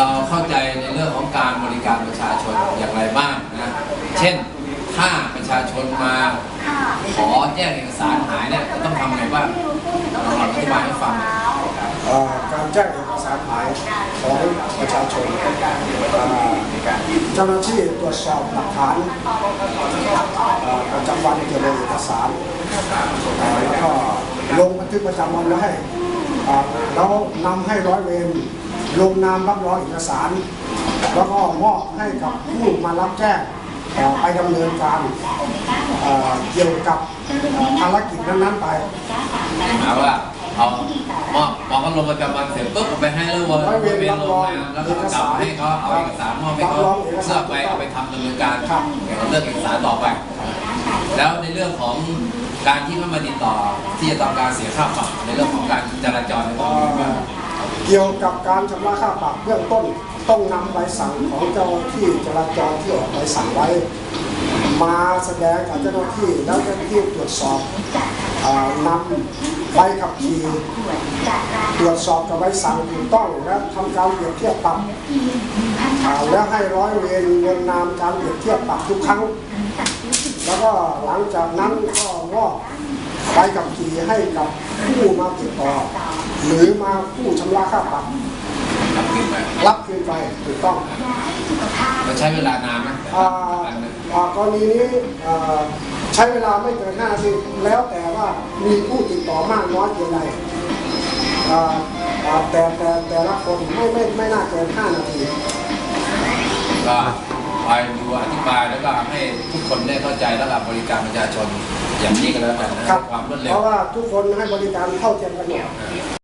เราเข้าใจในเรื่องของการบริการประชาชนอย่างไรบ้างนะ เช่นถ้าประชาชนมาขอแจ้งเอกสารหายเนี่ยต้องทำไงบ้างเราลอธิบายให้ฟังการแจ้งเอกสารหายของประชาชนเจ้าหน้าที่ตรวจสอบหลักฐานประจำวันเกี่ยวกับเอกสารแล้วก็ลงบันทึกประจำวันไว้ให้แล้วนำให้ร้อยเวร ลงนามรับรองเอกสาร แล้วก็มอบให้กับผู้มารับแจ้งเอ่อไปดำเนินการเอ่อเกี่ยวกับเอ่อภารกิจนั้นๆไปหมายว่าเอามอบมอบเขาลงประจำวันเสร็จปุ๊บเอาไปให้แล้วเวอร์ร้อยเวรเวรรับลรงองมาแล้วก็กลับให้เขาเอาเอกสารมอบให้เขารับรองเอกสารเพื่อไปเอาไปทำดำเนินการครับเกี่ยวกับเรื่องเอกสารต่อไป แล้วในเรื่องของการที่เข้ามาติดต่อที่จะต้องการเสียค่าปรับในเรื่องของการจราจรในตรงนี้ว่า เกี่ยวกับการชำระค่าปรับเบื้องต้นต้องนำใบสั่งของเจ้าหน้าที่จราจรที่ออกใบสั่งไว้ มาแสดงกับเจ้าหน้าที่แล้วเจ้าหน้าที่ตรวจสอบอนำใบขับขี่ตรวจสอบกับใบสั่งถูกต้องและทำการเปรียบเทียบปรับแล้วให้ร้อยเวรลงนามการเปรียบเทียบปรับทุกครั้ง แล้วก็หลังจากนั้นก็มอบ ใบขับขี่ให้กับผู้มาติดต่อ หรือมาผู้ชำระค่าปรับทำขึ้นไปรับคืนไปถูกต้องมันใช้เวลานานไหมอ่าอ่ากรณีนี้อ่าใช้เวลาไม่เกิน5นาทีแล้วแต่ว่ามีผู้ติดต่อมากน้อยเพียงใดอ่าอ่าแต่แต่แต่ละคนไม่ไม่ไม่น่าเกิน5นาที ก็คอยดูอธิบายแล้วก็ให้ทุกคนได้เข้าใจแล้วก็บริการประชาชนอย่างนี้ก็แล้วกันนะครับความรวดเพเร็วราะว่าทุกคนให้บริการเท่าเทียมกันหมด